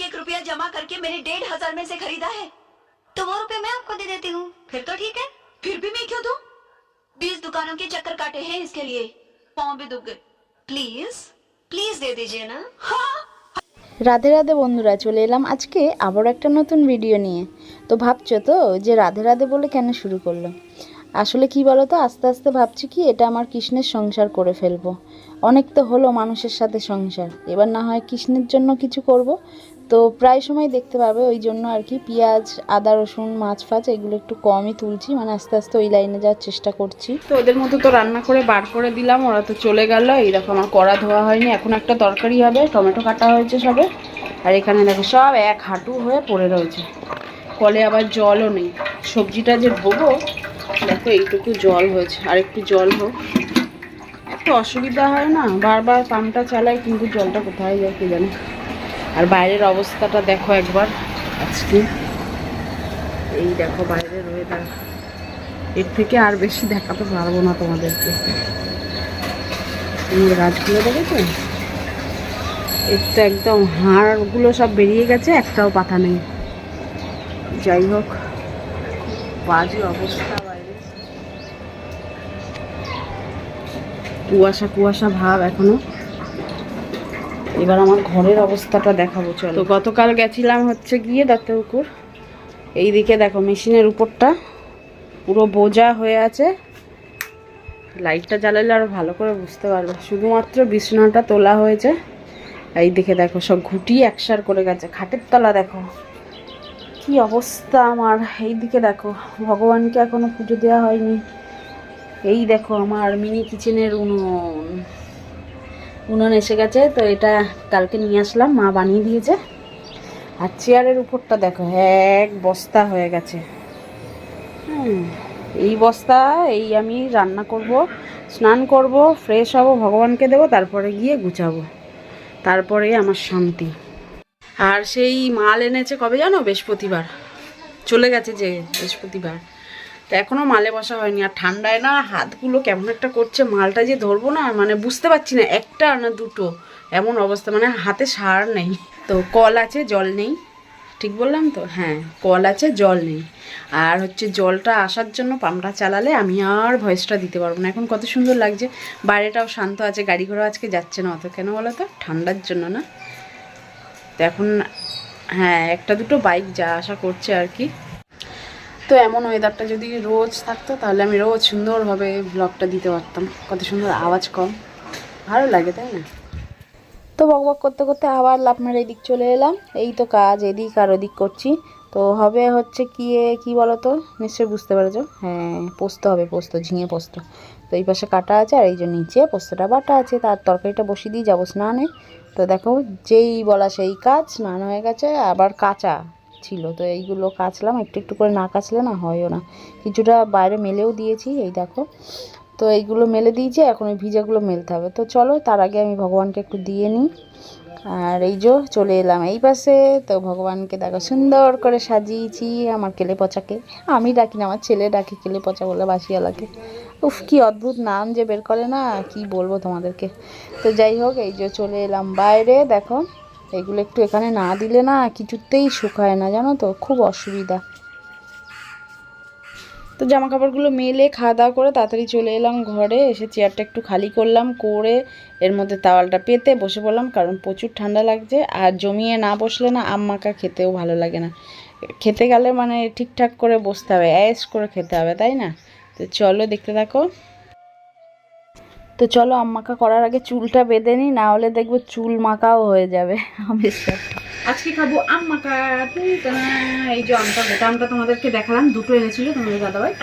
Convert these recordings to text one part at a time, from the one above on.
एक एक रुपया जमा करके मैंने डेढ़ हजार में से खरीदा है तो वो रुपए मैं आपको दे देती हूँ फिर तो ठीक है फिर भी मैं क्यों दूँ बीस दुकानों के चक्कर काटे हैं इसके लिए पाँव भी दुख गए प्लीज प्लीज दे दीजिए ना हाँ রাধে রাধে বন্ধুরা চলে এলাম আজকে আবার একটা নতুন ভিডিও নিয়ে তো ভাবছো তো যে রাধে রাধে বলে কেন শুরু করলো আসলে কি বলো তো আস্তে আস্তে ভাবছি কি এটা আমার কৃষ্ণের সংসার করে ফেলবো অনেক তো হলো মানুষের সাথে সংসার এবার না হয় কৃষ্ণের জন্য কিছু করব তো প্রায় সময় দেখতে পাবে ওই জন্য আর কি পেঁয়াজ, আদা, রসুন, মাছ ফাছ এগুলো একটু কমই তুলছি। মানে আস্তে আস্তে ওই লাইনে যাওয়ার চেষ্টা করছি। তো ওদের মতো তো রান্না করে বার করে দিলাম, ওরা তো চলে গেল। এইরকম আমার কড়া ধোয়া হয়নি, এখন একটা তরকারি হবে, টমেটো কাটা হয়েছে সবে। আর এখানে দেখো সব এক হাঁটু হয়ে পড়ে রয়েছে। কলে আবার জলও নেই। সবজিটা যে ধোবো, দেখো এইটুকু জল হয়েছে। আর একটু জল হোক। এত অসুবিধা হয় না, বারবার পাম্পটা চালাই, কিন্তু জলটা কোথায় যায় কে জানে। আর বাইরের অবস্থাটা দেখো একবার। আজকে এই দেখো বাইরের ওয়েদার এর থেকে আর বেশি দেখাতে পারব না তোমাদেরকে। তুমি গাছগুলো দেখেছ? এর তো একদম হাড়গুলো সব বেরিয়ে গেছে, একটাও পাতা নেই। যাই হোক, বাজে অবস্থা বাইরে কুয়াশা কুয়াশা ভাব এখনও। এবার আমার ঘরের অবস্থাটা দেখাবো, চলো। তো গতকাল গেছিলাম হচ্ছে গিয়ে দত্তপুকুর এইদিকে দেখো মেশিনের উপরটা পুরো বোঝা হয়ে আছে। লাইটটা জ্বালালে আরও ভালো করে বুঝতে পারবে। শুধুমাত্র বিছানাটা তোলা হয়েছে। এই দিকে দেখো সব ঘুটি একসার করে গেছে। খাটের তলা দেখো। কি অবস্থা আমার। এই দিকে দেখো, ভগবানকে এখনও পুজো দেওয়া হয়নি। এই দেখো আমার মিনি কিচেনের উনুন। উনুন এসে গেছে, তো এটা কালকে নিয়ে আসলাম, মা বানিয়ে দিয়েছে। আর চেয়ারের উপরটা দেখো, এক বস্তা হয়ে গেছে। হুম, এই বস্তা, এই আমি রান্না করব, স্নান করব ফ্রেশ হব, ভগবানকে দেবো, তারপরে গিয়ে গুছাবো। তারপরে আমার শান্তি। আর সেই মাল এনেছে কবে জানো? বৃহস্পতিবার। চলে গেছে যে বৃহস্পতিবার। তো এখনও মালে বসা হয়নি। আর ঠান্ডায় না হাতগুলো কেমন একটা করছে, মালটা যে ধরবো না মানে বুঝতে পারছি না, একটা না দুটো, এমন অবস্থা মানে হাতে সার নেই। তো কল আছে, জল নেই। ঠিক বললাম তো? হ্যাঁ কল আছে, জল নেই। আর হচ্ছে জলটা আসার জন্য পাম্পটা চালালে আমি আর ভয়েসটা দিতে পারব না। এখন কত সুন্দর লাগছে। বাইরেটাও শান্ত আছে, গাড়ি ঘোড়া আজকে যাচ্ছে না অত। কেন বলো তো? ঠান্ডার জন্য না। তো এখন হ্যাঁ একটা দুটো বাইক যা আসা করছে আর কি। তো এমন ওয়েদারটা যদি রোজ থাকতো, তাহলে আমি রোজ সুন্দরভাবে ব্লগটা দিতে পারতাম। কত সুন্দর আওয়াজ কম। ভালো লাগে, তাই না? তো বক বক করতে করতে আবার লাভ মেরে এদিক চলে এলাম। এই তো কাজ, এদিক আর ওদিক করছি। তো হবে হচ্ছে কি কি বলো তো নিশ্চয়ই বুঝতে পেরেছ? হ্যাঁ পোস্ত হবে, পোস্ত, ঝিঙে পোস্ত। তো এই পাশে কাটা আছে আর এই যে নিচে পোস্তটা বাটা আছে। তার তরকারিটা বসিয়ে দিয়ে যাব স্নানে। তো দেখো, যেই বলা সেই কাজ, স্নান হয়ে গেছে, আবার কাঁচা। ছিল। তো এইগুলো কাচলাম, একটু একটু করে না কাচলে না হয়ও না। কিছুটা বাইরে মেলেও দিয়েছি, এই দেখো। তো এইগুলো মেলে দিয়েছি, এখন ওই ভিজাগুলো মেলতে হবে। তো চলো, তার আগে আমি ভগবানকে একটু দিয়ে নিই। আর এই যে চলে এলাম। এই পাশে তো ভগবানকে দেখো, সুন্দর করে সাজিয়েছি আমার কেলে পচাকে। আমি ডাকি না, আমার ছেলে ডাকে কেলে পচা বলে বাসিয়ালাকে উফ, কি অদ্ভুত নাম যে বের করে না, কি বলব তোমাদেরকে। তো যাই হোক, এই যে চলে এলাম বাইরে, দেখো। এগুলো একটু এখানে না দিলে না কিছুতেই শুকায় না, জানো তো? খুব অসুবিধা। তো জামা কাপড়গুলো মেলে, খাওয়া দাওয়া করে তাড়াতাড়ি চলে এলাম ঘরে। এসে চেয়ারটা একটু খালি করলাম, করে এর মধ্যে তাওয়ালটা পেতে বসে পড়লাম, কারণ প্রচুর ঠান্ডা লাগছে। আর জমিয়ে না বসলে না আম মাখা খেতেও ভালো লাগে না। খেতে গেলে মানে ঠিকঠাক করে বসতে হবে অ্যাস করে খেতে হবে, তাই না? তো চলো দেখতে থাকো। তো চলো আম মাখা করার আগে চুলটা বেঁধে নিই না হলে দেখব চুল মাখাও হয়ে যাবে। আমের সাথে আজকে খাব আম। এই যে আমটা গোটা আমটা তোমাদেরকে দেখালাম দুটো এনেছিল তোমাদের দাদাভাই।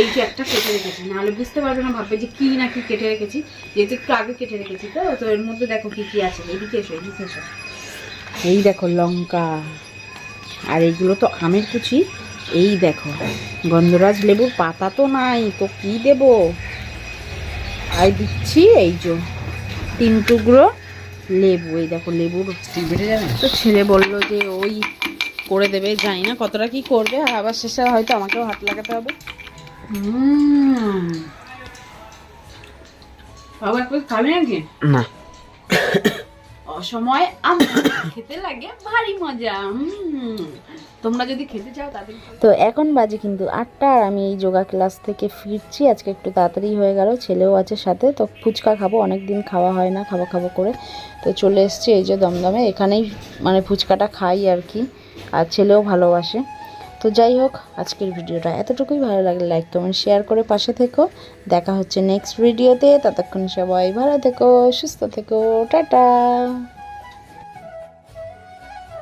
এই যে একটা কেটে রেখেছি। নাহলে বুঝতে পারবে না ভাববে যে কি না কি কেটে রেখেছি। যেহেতু একটু আগে কেটে রেখেছি তো তো এর মধ্যে দেখো কি কি আছে। এদিকে এসো এদিকে এসো। এই দেখো লঙ্কা আর এইগুলো তো আমের কুচি। এই দেখো গন্ধরাজ লেবুর পাতা তো নাই তো কি দেবো? আর দিচ্ছি এই যে তিন টুকরো লেবু এই দেখো লেবুর তো ছেলে বলল যে ওই করে দেবে জানি না কতটা কি করবে আর আবার শেষে হয়তো আমাকেও হাত লাগাতে হবে। আবার খাবে নাকি? না। অসময় আম খেতে লাগে ভারী মজা তোমরা যদি খেতে চাও তো এখন বাজে কিন্তু আটটা, আর আমি এই যোগা ক্লাস থেকে ফিরছি। আজকে একটু তাড়াতাড়ি হয়ে গেল, ছেলেও আছে সাথে, তো ফুচকা খাব অনেক দিন খাওয়া হয় না, খাব খাব করে। তো চলে এসছি এই যে দমদমে, এখানেই মানে ফুচকাটা খাই আর কি, আর ছেলেও ভালোবাসে। তো যাই হোক, আজকের ভিডিওটা এতটুকুই। ভালো লাগলে লাইক কমেন্ট শেয়ার করে পাশে থেকো। দেখা হচ্ছে নেক্সট ভিডিওতে ততক্ষণ সবাই ভালো থেকো, সুস্থ থেকো। টাটা!